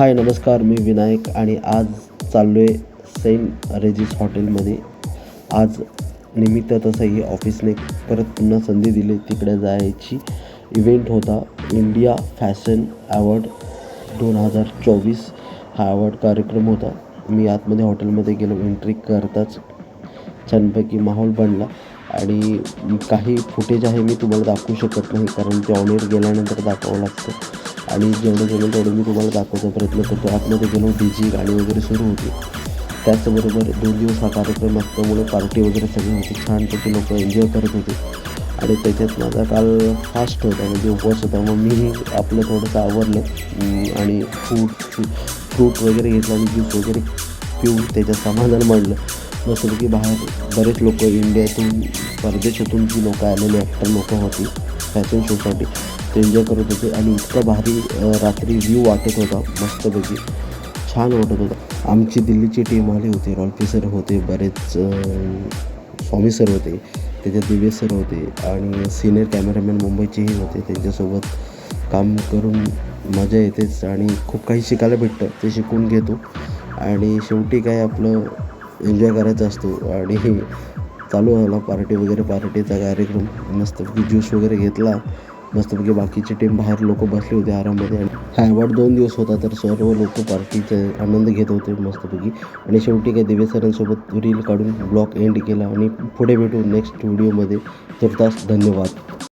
हाय नमस्कार मी विनायक आणि आज चाललो आहे सेंट रेजिस हॉटेलमध्ये. आज निमित्त तसंही ऑफिसने परत पुन्हा संधी दिली. तिकडे जायची इव्हेंट होता. इंडिया फॅशन अवॉर्ड दोन हजार चोवीस हा अवॉर्ड कार्यक्रम होता. मी आतमध्ये हॉटेलमध्ये गेलो. एंट्री करताच छानपैकी माहोल बनला. आणि काही फुटेज आहे मी तुम्हाला दाखवू शकत नाही कारण ते ऑनएअर गेल्यानंतर दाखवावं लागतं. आणि जेवढं जमेल तेवढं मी तुम्हाला दाखवायचा प्रयत्न करतो. आतमध्ये गेलो डीजी गाणी वगैरे सुरू होती. त्याचबरोबर दोन दिवस हा कार्यक्रम असल्यामुळे पार्टी वगैरे सगळी होती. छानपैकी लोक एन्जॉय करत होते. आणि त्याच्यात माझा काल फास्ट होता म्हणजे उपवास होता. मग मी आपलं थोडंसं आवरलं. आणि फ्रूट फ्रूट वगैरे घेतलं आणि ज्यूस वगैरे पिऊन त्याच्यात समाधान मांडलं. जसं की बाहेर बरेच लोक इंडियातून परदेशातून जी लोकं आलेली ॲक्टर लोकं होती फॅशन शोसाठी ते एन्जॉय करत होते आणि इतका भारी रात्री व्ह्यू वाटत होता मस्तपैकी. छान वाटत होता. आमची दिल्लीची टीम आली होती रॉल्फी सर होते बरेच स्वामी सर होते त्याच्यात दिव्य सर होते आणि सिनियर कॅमेरामॅन मुंबईचेही होते. त्यांच्यासोबत काम करून मजा येतेच आणि खूप काही शिकायला भेटतं ते शिकून घेतो. आणि शेवटी काय आपलं एन्जॉय करायचा असतो. आणि चालू झाला पार्टी वगैरे पार्टीचा कार्यक्रम. मस्तपैकी ज्यूस वगैरे घेतला. मस्तपैकी बाकीची टीम बाहेर लोक बसले होते आराममध्ये. आणि हा अवॉर्ड दोन दिवस होता तर सर्व लोक पार्टीचा आनंद घेत होते मस्तपैकी. आणि शेवटी काय दिवे सरांसोबत रील काढून ब्लॉग एंड केला. आणि पुढे भेटू नेक्स्ट व्हिडिओमध्ये तुर्तास धन्यवाद.